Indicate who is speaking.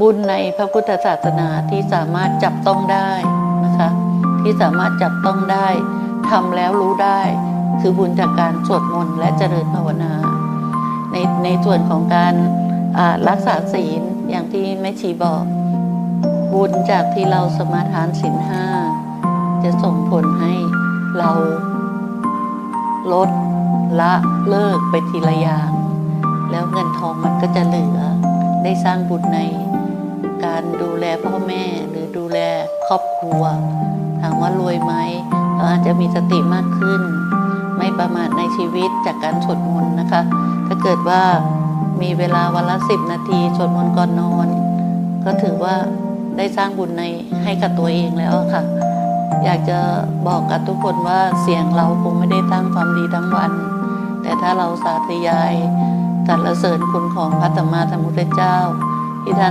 Speaker 1: บุญในพระพุทธศาสนาที่สามารถจับต้องได้นะคะ ที่สามารถจับต้องได้ทำแล้วรู้ได้ คือบุญจากการสวดมนต์และเจริญภาวนา ในในส่วนของการรักษาศีลอย่างที่แม่ชีบอก บุญจากที่เราสมาทานศีลห้าจะส่งผลให้เราลดละเลิกไปทีละอย่าง แล้วเงินทองมันก็จะเหลือได้สร้างบุญใน การดูแลพ่อแม่หรือดูแลครอบครัว ถามว่ารวยไหมเราอาจจะมีสติมากขึ้น ไม่ประมาทในชีวิตจากการสวดมนต์นะคะ ถ้าเกิดว่ามีเวลาวันละสิบนาทีสวดมนต์ก่อนนอน ก็ถือว่าได้สร้างบุญในให้กับตัวเองแล้วค่ะ อยากจะบอกกับทุกคนว่าเสียงเราคงไม่ได้ตั้งความดีทั้งวัน แต่ถ้าเราสาธยายสรรเสริญคุณของพระสัมมาสัมพุทธเจ้าที่ท่าน